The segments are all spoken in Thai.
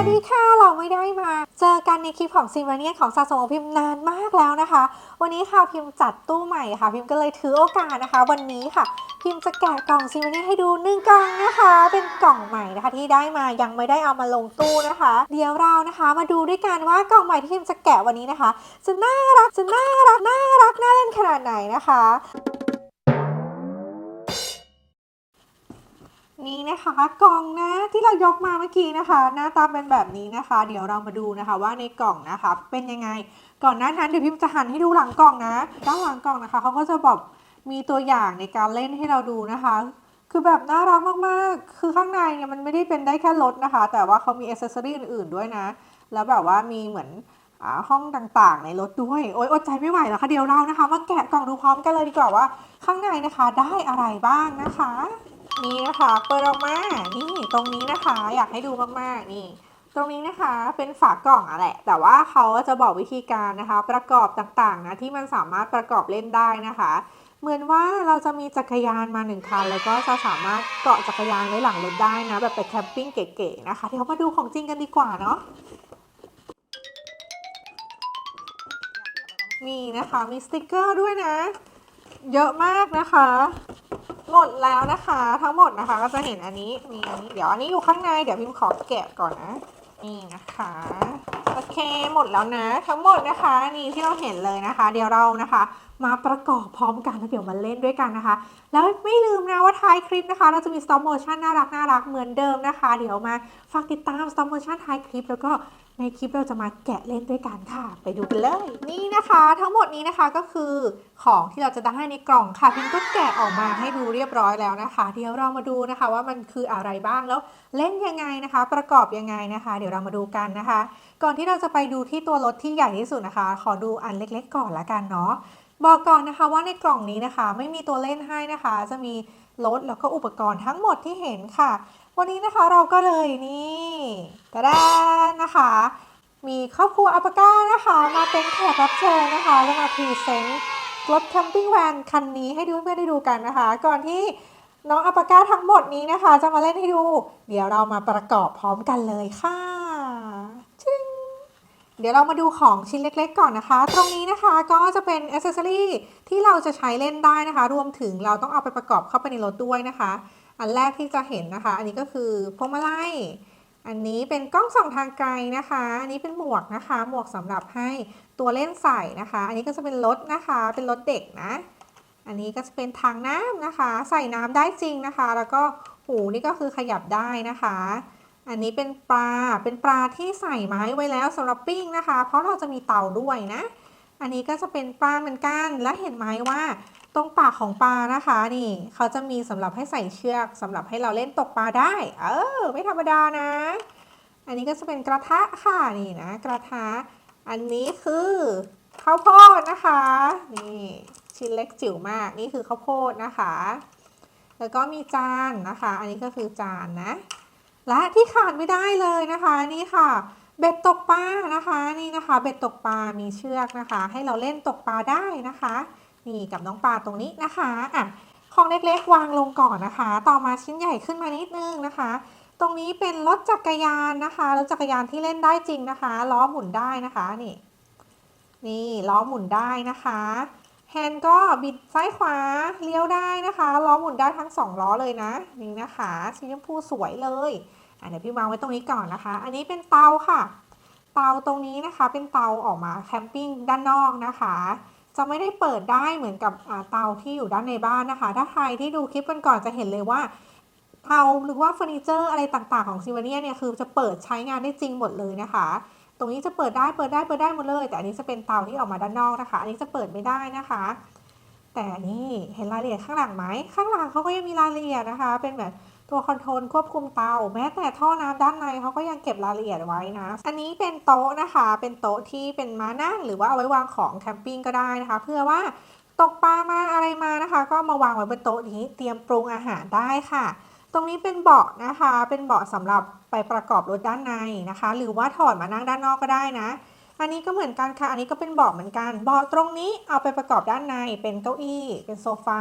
วัสดีค่ะเราไม่ได้มา เจอกันในคลิปของซิมเวเนียของสะสมของพิมพ์นานมากแล้วนะคะ วันนี้ค่ะพิมพ์จัดตู้ใหม่ค่ะ พิมพ์ก็เลยถือโอกาสนะคะ วันนี้ค่ะ พิมพ์จะแกะกล่องซิมเวเนียให้ดูหนึ่งกล่องนะคะ เป็นกล่องใหม่นะคะที่ได้มายังไม่ได้เอามาลงตู้นะคะ เดี๋ยวเรานะคะ มาดูด้วยกันว่ากล่องใหม่ที่พิมพ์จะแกะวันนี้นะคะจะน่ารักจะน่ารักน่ารักน่าเล่นขนาดไหนนะคะ นี่นะคะกล่องนะที่เรายกมาเมื่อกี้นะคะ หน้าตาเป็นแบบนี้นะคะ เดี๋ยวเรามาดูนะคะว่าในกล่องนะคะ เป็นยังไงก่อนหน้านั้นเดี๋ยวพิมจะหันให้ดูหลังกล่องนะด้านหลังกล่องนะคะเขาก็จะแบบมีตัวอย่างในการเล่นให้เราดูนะคะ คือแบบน่ารักมากๆ คือข้างในเนี่ยมันไม่ได้เป็นได้แค่รถนะคะ แต่ว่าเขามีอ c เซสซอรี่อื่นๆด้วยนะ แล้วแบบว่ามีเหมือนอห้องต่างๆ ในรถด้วย โอ๊ยอดใจไม่ไหวแล้วค่ะเดี๋ยวเรานะคะมาแกะกล่องดูพร้อมกันเลยดีกว่าว่า ข้างในนะคะได้อะไรบ้างนะคะ นี่นะคะเปิดออกมานี่ตรงนี้นะคะ อยากให้ดูมากๆนี่ ตรงนี้นะคะเป็นฝากล่องอะแหละ แต่ว่าเขาจะบอกวิธีการนะคะ ประกอบต่างๆนะที่มันสามารถประกอบเล่นได้นะคะ เหมือนว่าเราจะมีจักรยานมาหนึ่งคัน แล้วก็จะสามารถเกาะจักรยานไว้หลังรถได้นะ แบบไปแคมปิ้งเก๋ๆนะคะเดี๋ยวมาดูของจริงกันดีกว่าเนาะนี่นะคะมีสติกเกอร์ด้วยนะ เยอะมากนะคะ หมดแล้วนะคะ ทั้งหมดนะคะ ก็จะเห็นอันนี้มีอันนี้เดี๋ยวอันนี้อยู่ข้างในเดี๋ยวพิมพ์ขอแกะก่อนนะนี่นะคะโอเคหมดแล้วนะ ทั้งหมดนะคะนี่ที่เราเห็นเลยนะคะ เดี๋ยวเรานะคะ มาประกอบพร้อมกันแล้วเดี๋ยวมาเล่นด้วยกันนะคะ แล้วไม่ลืมนะว่าท้ายคลิปนะคะ เราจะมี stop motion น่ารักน่ารักเหมือนเดิมนะคะ เดี๋ยวมาฝากติดตาม stop motion ท้ายคลิปแล้วก็ ในคลิปเราจะมาแกะเล่นด้วยกันค่ะ ไปดูกันเลย นี่นะคะ ทั้งหมดนี้นะคะก็คือของที่เราจะได้ในกล่องค่ะพิมก็แกะออกมาให้ดูเรียบร้อยแล้วนะคะ เดี๋ยวเรามาดูนะคะว่ามันคืออะไรบ้างแล้วเล่นยังไงนะคะ ประกอบยังไงนะคะ เดี๋ยวเรามาดูกันนะคะ ก่อนที่เราจะไปดูที่ตัวรถที่ใหญ่ที่สุดนะคะ ขอดูอันเล็ก ๆ ก่อนละกันเนาะ บอกก่อนนะคะว่าในกล่องนี้นะคะ ไม่มีตัวเล่นให้นะคะ จะมีรถแล้วก็อุปกรณ์ทั้งหมดที่เห็นค่ะ วันนี้นะคะเราก็เลยนี่ตะดานนะคะ มีครอบครัวอัปปาก้านะคะ มาเป็นแขกรับเชิญนะคะแล้วมาพรีเซนต์รถแคมปิ้งแวนคันนี้ให้ดูเพื่อนได้ดูกันนะคะ ก่อนที่น้องอัปปาก้าทั้งหมดนี้นะคะ จะมาเล่นให้ดู เดี๋ยวเรามาประกอบพร้อมกันเลยค่ะ เดี๋ยวเรามาดูของชิ้นเล็กๆก่อนนะคะ ตรงนี้นะคะก็จะเป็นอ c เซสซอรี่ที่เราจะใช้เล่นได้นะคะ รวมถึงเราต้องเอาไปประกอบเข้าไปในรถด้วยนะคะ อันแรกที่จะเห็นนะคะ อันนี้ก็คือพวงมาลัย อันนี้เป็นกล้องส่องทางไกลนะคะ อันนี้เป็นหมวกนะคะ หมวกสำหรับให้ตัวเล่นใส่นะคะ อันนี้ก็จะเป็นรถนะคะ เป็นรถเด็กนะ อันนี้ก็จะเป็นทางน้ำนะคะ ใส่น้ำได้จริงนะคะ แล้วก็หูนี่ก็คือขยับได้นะคะ อันนี้เป็นปลา เป็นปลาที่ใส่ไม้ไว้แล้วสำหรับปิ้งนะคะ เพราะเราจะมีเตาด้วยนะ อันนี้ก็จะเป็นปลาเหมือนกัน และเห็นไหมว่าตรงปากของปลานะคะนี่เขาจะมีสำหรับให้ใส่เชือกสำหรับให้เราเล่นตกปลาได้ เออ ไม่ธรรมดานะ อันนี้ก็จะเป็นกระทะค่ะนี่นะ กระทะ อันนี้คือข้าวโพดนะคะนี่ชิ้นเล็กจิ๋วมากนี่คือข้าวโพดนะคะ แล้วก็มีจานนะคะ อันนี้ก็คือจานนะ และที่ขาดไม่ได้เลยนะคะนี่ค่ะเบ็ดตกปลานะคะนี่นะคะ เบ็ดตกปลามีเชือกนะคะ ให้เราเล่นตกปลาได้นะคะ นี่กับน้องปลาตรงนี้นะคะอะของเล็กๆวางลงก่อนนะคะ ต่อมาชิ้นใหญ่ขึ้นมานิดนึงนะคะ ตรงนี้เป็นรถจักรยานนะคะรถจักรยานที่เล่นได้จริงนะคะล้อหมุนได้นะคะนี่ นี่ล้อหมุนได้นะคะแฮนด์ก็บิดซ้ายขวาเลี้ยวได้นะคะล้อหมุนได้ทั้งสองล้อเลยนะ นี่นะคะสีชมพูสวยเลย เดี๋ยวพี่วางไว้ตรงนี้ก่อนนะคะ อันนี้เป็นเตาค่ะ เตาตรงนี้นะคะเป็นเตาออกมาแคมปิ้งด้านนอกนะคะ จะไม่ได้เปิดได้เหมือนกับเตาที่อยู่ด้านในบ้านนะคะ ถ้าใครที่ดูคลิปกันก่อนจะเห็นเลยว่าเตาหรือว่าเฟอร์นิเจอร์อะไรต่างๆของซิวเนียเนี่ยคือจะเปิดใช้งานได้จริงหมดเลยนะคะ ตรงนี้จะเปิดได้เปิดได้เปิดได้หมดเลย แต่อันนี้จะเป็นเตาที่ออกมาด้านนอกนะคะ อันนี้จะเปิดไม่ได้นะคะ แต่นี่เห็นรายละเอียดข้างหลังไหมข้างหลังเขาก็ยังมีรายละเอียดนะคะ เป็นแบบ ตัวคอนโทรลควบคุมเตา แม้แต่ท่อน้ำด้านในเขาก็ยังเก็บรายละเอียดไว้นะ อันนี้เป็นโต๊ะนะคะ เป็นโต๊ะที่เป็นม้านั่งหรือว่าเอาไว้วางของแคมปิ้งก็ได้นะคะ เพื่อว่าตกปลามาอะไรมานะคะ ก็มาวางไว้บนโต๊ะนี้เตรียมปรุงอาหารได้ค่ะ ตรงนี้เป็นเบาะนะคะ เป็นเบาะสำหรับไปประกอบรถด้านในนะคะ หรือว่าถอดมานั่งด้านนอกก็ได้นะ อันนี้ก็เหมือนกันค่ะ อันนี้ก็เป็นเบาะเหมือนกัน เบาะตรงนี้เอาไปประกอบด้านในเป็นเก้าอี้ เป็นโซฟา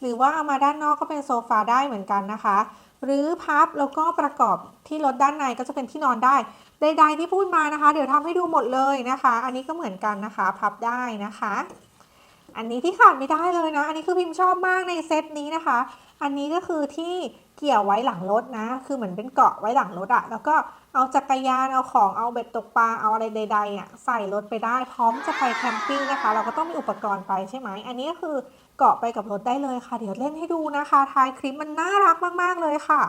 หรือว่าเอามาด้านนอกก็เป็นโซฟาได้เหมือนกันนะคะ หรือพับแล้วก็ประกอบที่รถด้านในก็จะเป็นที่นอนได้ ใด ๆ ที่พูดมานะคะ เดี๋ยวทำให้ดูหมดเลยนะคะ อันนี้ก็เหมือนกันนะคะ พับได้นะคะ อันนี้ที่ขาดไม่ได้เลยนะ อันนี้คือพิมพ์ชอบมากในเซตนี้นะคะ อันนี้ก็คือที่เกี่ยวไว้หลังรถนะ คือเหมือนเป็นเกาะไว้หลังรถอะแล้วก็เอาจักรยาน เอาของ เอาเบ็ดตกปลา เอาอะไรใดๆอะใส่รถไปได้ พร้อมจะไปแคมปิ้งนะคะ เราก็ต้องมีอุปกรณ์ไปใช่ไหม อันนี้ก็คือเกาะไปกับรถได้เลยค่ะ เดี๋ยวเล่นให้ดูนะคะ ท้ายคลิปมันน่ารักมากๆเลยค่ะ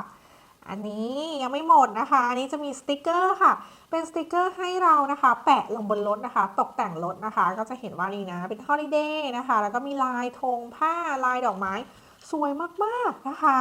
อันนี้ยังไม่หมดนะคะ อันนี้จะมีสติกเกอร์ค่ะ เป็นสติกเกอร์ให้เรานะคะ แปะลงบนรถนะคะ ตกแต่งรถนะคะ ก็จะเห็นว่านี่นะ เป็นฮอลิเดย์นะคะ แล้วก็มีลายธงผ้าลายดอกไม้ สวยมากๆนะคะ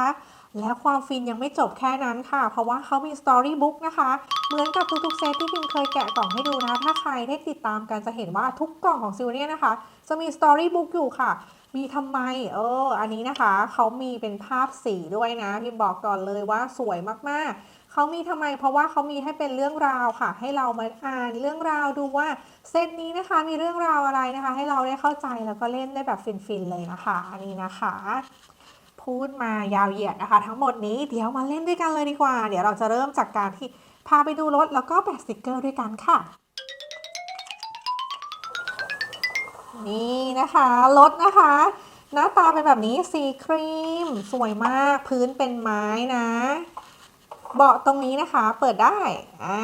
และความฟินยังไม่จบแค่นั้นค่ะ เพราะว่าเขามีสตอรี่บุ๊กนะคะ เหมือนกับทุกๆเซตที่พิมเคยแกะกล่องให้ดูนะคะ ถ้าใครได้ติดตามกันจะเห็นว่าทุกกล่องของซิลเนี่ยนะคะ จะมีสตอรี่บุ๊กอยู่ค่ะ มีทำไม เออ อันนี้นะคะ เขามีเป็นภาพสีด้วยนะ พิมบอกก่อนเลยว่าสวยมากๆเขามีทำไม เพราะว่าเขามีให้เป็นเรื่องราวค่ะ ให้เรามาอ่านเรื่องราวดูว่าเซตนี้นะคะมีเรื่องราวอะไรนะคะ ให้เราได้เข้าใจแล้วก็เล่นได้แบบฟินๆเลยนะคะ อันนี้นะคะ พูดมายาวเหยียดนะคะ ทั้งหมดนี้เดี๋ยวมาเล่นด้วยกันเลยดีกว่า เดี๋ยวเราจะเริ่มจากการที่พาไปดูรถแล้วก็แปะสติกเกอร์ด้วยกันค่ะ นี่นะคะรถนะคะ หน้าตาเป็นแบบนี้สีครีม สวยมากพื้นเป็นไม้นะเบาะตรงนี้นะคะเปิดได้อ่า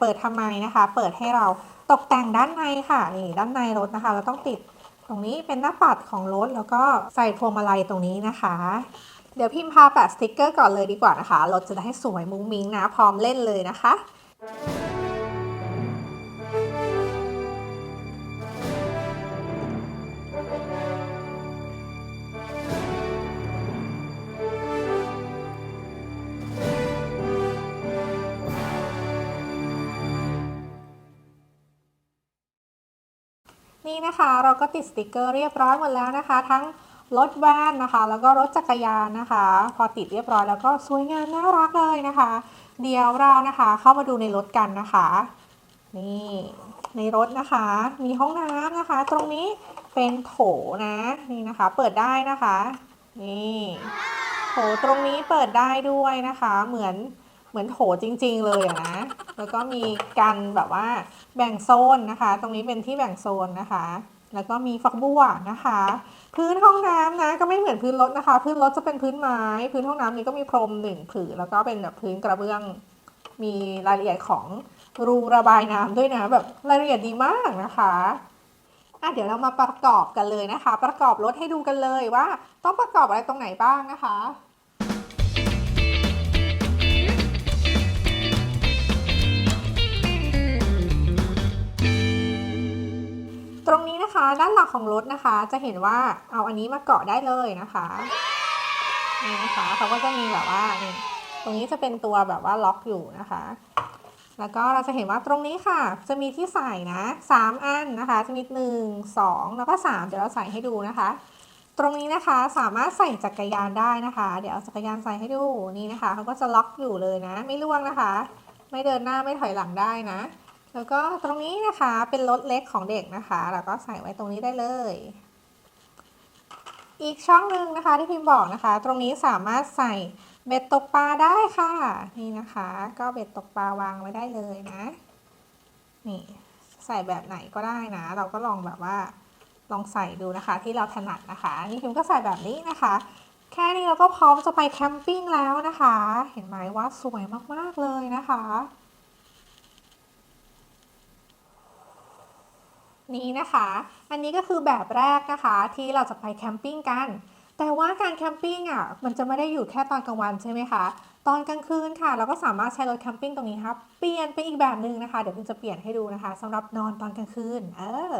เปิดทำไมนะคะ เปิดให้เราตกแต่งด้านในค่ะนี่ด้านในรถนะคะ เราต้องติด ตรงนี้เป็นหน้าปัดของรถแล้วก็ใส่พวงมาลัยตรงนี้นะคะ เดี๋ยวพิมพ์พาแปะสติกเกอร์ก่อนเลยดีกว่านะคะ รถจะได้สวยมุ้งมิ้งนะพร้อมเล่นเลยนะคะ นี่นะคะ เราก็ติดสติกเกอร์เรียบร้อยหมดแล้วนะคะ ทั้งรถแวนนะคะ แล้วก็รถจักรยานนะคะ พอติดเรียบร้อยแล้วก็สวยงามน่ารักเลยนะคะ เดี๋ยวเรานะคะเข้ามาดูในรถกันนะคะ นี่ในรถนะคะ มีห้องน้ำนะคะ ตรงนี้เป็นโถนะนี่นะคะ เปิดได้นะคะ นี่โถตรงนี้เปิดได้ด้วยนะคะ เหมือน เหมือนโถจริง ๆ เลยนะ แล้วก็มีกันแบบว่าแบ่งโซนนะคะ ตรงนี้เป็นที่แบ่งโซนนะคะ แล้วก็มีฝักบัวนะคะ พื้นห้องน้ำนะ ก็ไม่เหมือนพื้นรถนะคะ พื้นรถจะเป็นพื้นไม้ พื้นห้องน้ำนี้ก็มีพรมหนึ่งผืนแล้วก็เป็นแบบพื้นกระเบื้อง มีรายละเอียดของรูระบายน้ำด้วยนะ แบบรายละเอียดดีมากนะคะอะเดี๋ยวเรามาประกอบกันเลยนะคะ ประกอบรถให้ดูกันเลยว่า ต้องประกอบอะไรตรงไหนบ้างนะคะ ตรงนี้นะคะ ด้านหลังของรถนะคะ จะเห็นว่าเอาอันนี้มาเกาะได้เลยนะคะนี่นะคะเขาก็จะมีแบบว่านี่ตรงนี้จะเป็นตัวแบบว่าล็อกอยู่นะคะ แล้วก็เราจะเห็นว่าตรงนี้ค่ะ จะมีที่ใส่นะสามอันนะคะ จะมีหนึ่งสองแล้วก็สามเดี๋ยวเราใส่ให้ดูนะคะ ตรงนี้นะคะสามารถใส่จักรยานได้นะคะ เดี๋ยวเอาจักรยานใส่ให้ดูนี่นะคะเขาก็จะล็อกอยู่เลยนะ ไม่ล่วงนะคะ ไม่เดินหน้าไม่ถอยหลังได้นะ แล้วก็ตรงนี้นะคะเป็นรถเล็กของเด็กนะคะแล้วก็ใส่ไว้ตรงนี้ได้เลย อีกช่องหนึ่งนะคะที่พิมพ์บอกนะคะ ตรงนี้สามารถใส่เบ็ดตกปลาได้ค่ะ นี่นะคะ ก็เบ็ดตกปลาวางไว้ได้เลยนะ นี่ใส่แบบไหนก็ได้นะ เราก็ลองแบบว่าลองใส่ดูนะคะ ที่เราถนัดนะคะ นี่พิมก็ใส่แบบนี้นะคะ แค่นี้เราก็พร้อมจะไปแคมปิ้งแล้วนะคะ เห็นไหมว่าสวยมากๆเลยนะคะ นี้นะคะ อันนี้ก็คือแบบแรกนะคะที่เราจะไปแคมปิ้งกัน แต่ว่าการแคมปิ้งอะมันจะไม่ได้อยู่แค่ตอนกลางวันใช่ไหมคะ ตอนกลางคืนค่ะ เราก็สามารถใช้รถแคมปิ้งตรงนี้ครับเปลี่ยนไปอีกแบบหนึ่งนะคะ เดี๋ยวพิมจะเปลี่ยนให้ดูนะคะสำหรับนอนตอนกลางคืน เออ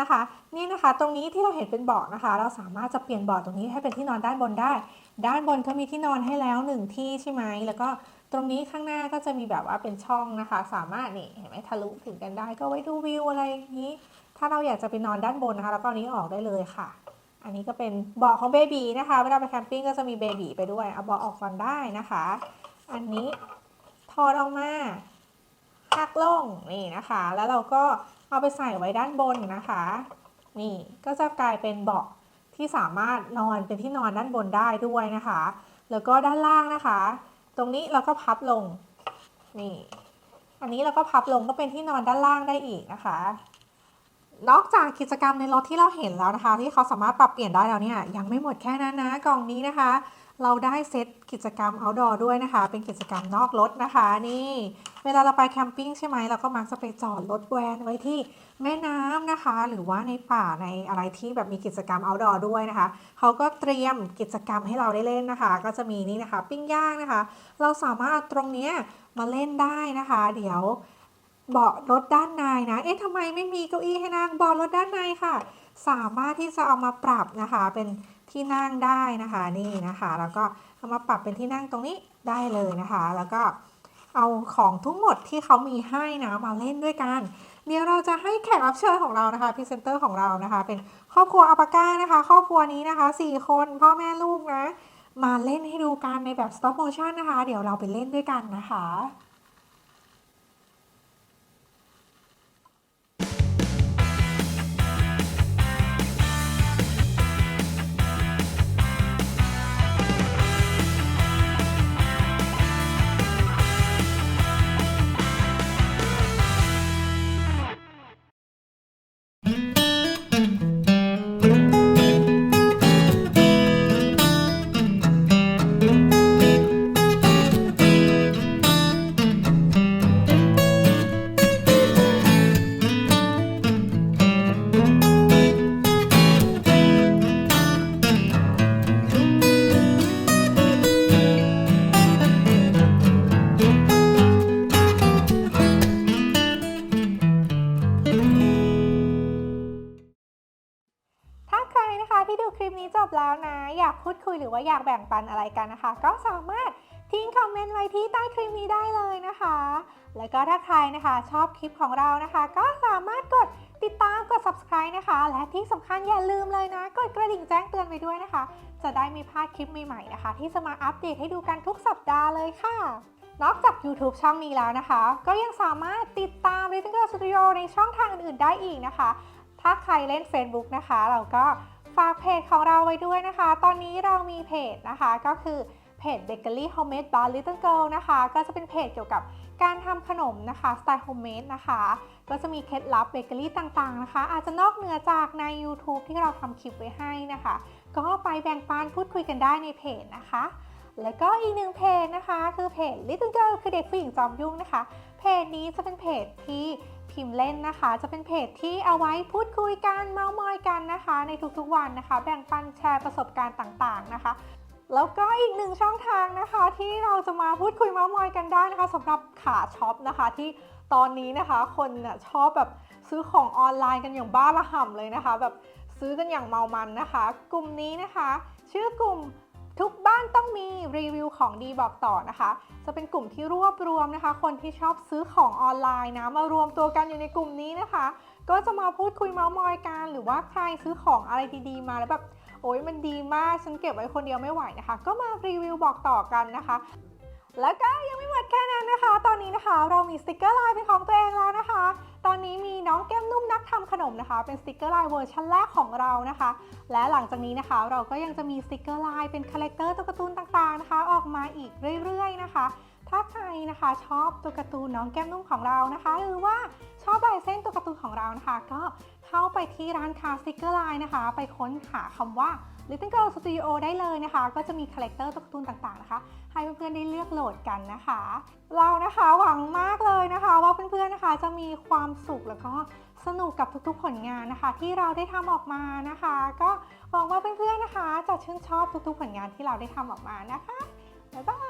นะคะนี่นะคะตรงนี้ที่เราเห็นเป็นเบาะนะคะ เราสามารถจะเปลี่ยนเบาะตรงนี้ให้เป็นที่นอนด้านบนได้ ด้านบนก็มีที่นอนให้แล้วหนึ่งที่ใช่ไหมแล้วก็ ตรงนี้ข้างหน้าก็จะมีแบบว่าเป็นช่องนะคะ สามารถนี่เห็นไหมทะลุถึงกันได้ ก็ไว้ดูวิวอะไรอย่างนี้ ถ้าเราอยากจะไปนอนด้านบนนะคะ แล้วก็อันนี้ออกได้เลยค่ะ อันนี้ก็เป็นเบาะของเบบีนะคะ เวลาไปแคมปิ้งก็จะมีเบบีไปด้วย เอาเบาะออกก่อนได้นะคะ อันนี้ถอดออกมาหักลงนี่นะคะ แล้วเราก็เอาไปใส่ไว้ด้านบนนะคะ นี่ก็จะกลายเป็นเบาะที่สามารถนอนเป็นที่นอนด้านบนได้ด้วยนะคะ แล้วก็ด้านล่างนะคะ รงนี้เราก็พับลง นี่ อันนี้เราก็พับลงก็เป็นที่นอนด้านล่างได้อีกนะคะ นอกจากกิจกรรมในรถที่เราเห็นแล้วนะคะ ที่เขาสามารถปรับเปลี่ยนได้แล้วเนี่ยยังไม่หมดแค่นั้นนะกล่องนี้นะคะ เราได้เซตกิจกรรม outdoor ด้วยนะคะ เป็นกิจกรรมนอกรถนะคะ นี่ เวลาเราไปแคมปิ้งใช่ไหมเราก็มักจะไปจอดรถแวนไว้ที่แม่น้ำนะคะ หรือว่าในป่าในอะไรที่แบบมีกิจกรรม outdoor ด้วยนะคะ เขาก็เตรียมกิจกรรมให้เราได้เล่นนะคะ ก็จะมีนี่นะคะ ปิ้งย่างนะคะ เราสามารถเอาตรงนี้มาเล่นได้นะคะ เดี๋ยว เบาะรถด้านในนะ เอ๊ะทำไมไม่มีเก้าอี้ให้นั่งเบาะรถด้านในค่ะ สามารถที่จะเอามาปรับนะคะ เป็นที่นั่งได้นะคะนี่นะคะ แล้วก็เอามาปรับเป็นที่นั่งตรงนี้ได้เลยนะคะ แล้วก็เอาของทั้งหมดที่เขามีให้นะมาเล่นด้วยกัน เดี๋ยวเราจะให้แขกรับเชิญของเรานะคะพรีเซนเตอร์ของเรานะคะ เป็นครอบครัวอัปาก้านะคะ ครอบครัวนี้นะคะสี่คนพ่อแม่ลูกนะ มาเล่นให้ดูกันในแบบ stop motion นะคะ เดี๋ยวเราไปเล่นด้วยกันนะคะ ที่ดูคลิปนี้จบแล้วนะ อยากพูดคุยหรือว่าอยากแบ่งปันอะไรกันนะคะ ก็สามารถทิ้งคอมเมนต์ไว้ที่ใต้คลิปนี้ได้เลยนะคะ แล้วก็ถ้าใครนะคะชอบคลิปของเรานะคะ ก็สามารถกดติดตามกด subscribe นะคะ และที่สำคัญอย่าลืมเลยนะ กดกระดิ่งแจ้งเตือนไปด้วยนะคะ จะได้ไม่พลาดคลิปใหม่ๆนะคะ ที่จะมาอัปเดตให้ดูกันทุกสัปดาห์เลยค่ะ นอกจาก YouTube ช่องนี้แล้วนะคะ ก็ยังสามารถติดตาม Little Girl Studio ในช่องทางอื่นๆ ได้อีกนะคะ ถ้าใครเล่น Facebook นะคะ เราก็ ฝากเพจของเราไว้ด้วยนะคะ ตอนนี้เรามีเพจนะคะก็คือเพจ Bakery Homemade by Little Girl นะคะ ก็จะเป็นเพจเกี่ยวกับการทำขนมนะคะสไตล์โฮมเมดนะคะ ก็จะมีเคล็ดลับเบเกอรี่ต่างๆนะคะ อาจจะนอกเหนือจากใน YouTube ที่เราทำคลิปไว้ให้นะคะ ก็ไปแบ่งปันพูดคุยกันได้ในเพจนะคะ แล้วก็อีกหนึ่งเพจนะคะ คือเพจ Little Girl คือเด็กผู้หญิงจอมยุ่งนะคะ เพจนี้จะเป็นเพจที่พิมพ์เล่นนะคะ จะเป็นเพจที่เอาไว้พูดคุยกันเมามอยกันนะคะ ในทุกๆวันนะคะ แบ่งปันแชร์ประสบการณ์ต่างๆนะคะ แล้วก็อีกหนึ่งช่องทางนะคะ ที่เราจะมาพูดคุยเมามอยกันได้นะคะสำหรับขาช็อปนะคะที่ตอนนี้นะคะ คนน่ะชอบแบบซื้อของออนไลน์กันอย่างบ้าระห่ำเลยนะคะ แบบซื้อกันอย่างเมามันนะคะ กลุ่มนี้นะคะ ชื่อกลุ่ม ทุกบ้านต้องมีรีวิวของดีบอกต่อนะคะ จะเป็นกลุ่มที่รวบรวมนะคะ คนที่ชอบซื้อของออนไลน์นะ มารวมตัวกันอยู่ในกลุ่มนี้นะคะ ก็จะมาพูดคุยเมาส์มอยกันหรือว่าใครซื้อของอะไรดีๆมาแล้วแบบโอ้ยมันดีมากฉันเก็บไว้คนเดียวไม่ไหวนะคะ ก็มารีวิวบอกต่อกันนะคะ แล้วก็ยังไม่หมดแค่นั้นนะคะ ตอนนี้นะคะเรามีสติกเกอร์ไลน์เป็นของตัวเองแล้วนะคะ ตอนนี้มีน้องแก้มนุ่มนักทำขนมนะคะ เป็นสติกเกอร์ไลน์เวอร์ชันแรกของเรานะคะ และหลังจากนี้นะคะ เราก็ยังจะมีสติกเกอร์ไลน์เป็นคาแรคเตอร์ตัวการ์ตูนต่างๆนะคะ ออกมาอีกเรื่อยๆนะคะถ้าใครนะคะชอบตัวการ์ตูนน้องแก้มนุ่มของเรานะคะ หรือว่าชอบลายเส้นตัวการ์ตูนของเรานะคะ ก็เข้าไปที่ร้านค้าสติกเกอร์ไลน์นะคะ ไปค้นหาคำว่า Little Girl Studio ได้เลยนะคะ ก็จะมีคาแรคเตอร์ตัวการ์ตูนต่างๆนะคะ ให้เพื่อนๆได้เลือกโหลดกันนะคะ เรานะคะหวังมากเลยนะคะ ว่าเพื่อนๆนะคะจะมีความสุขแล้วก็สนุกกับทุกๆผลงานนะคะ ที่เราได้ทำออกมานะคะ ก็หวังว่าเพื่อนๆนะคะ จะชื่นชอบทุกๆผลงานที่เราได้ทำออกมานะคะบ๊ายบาย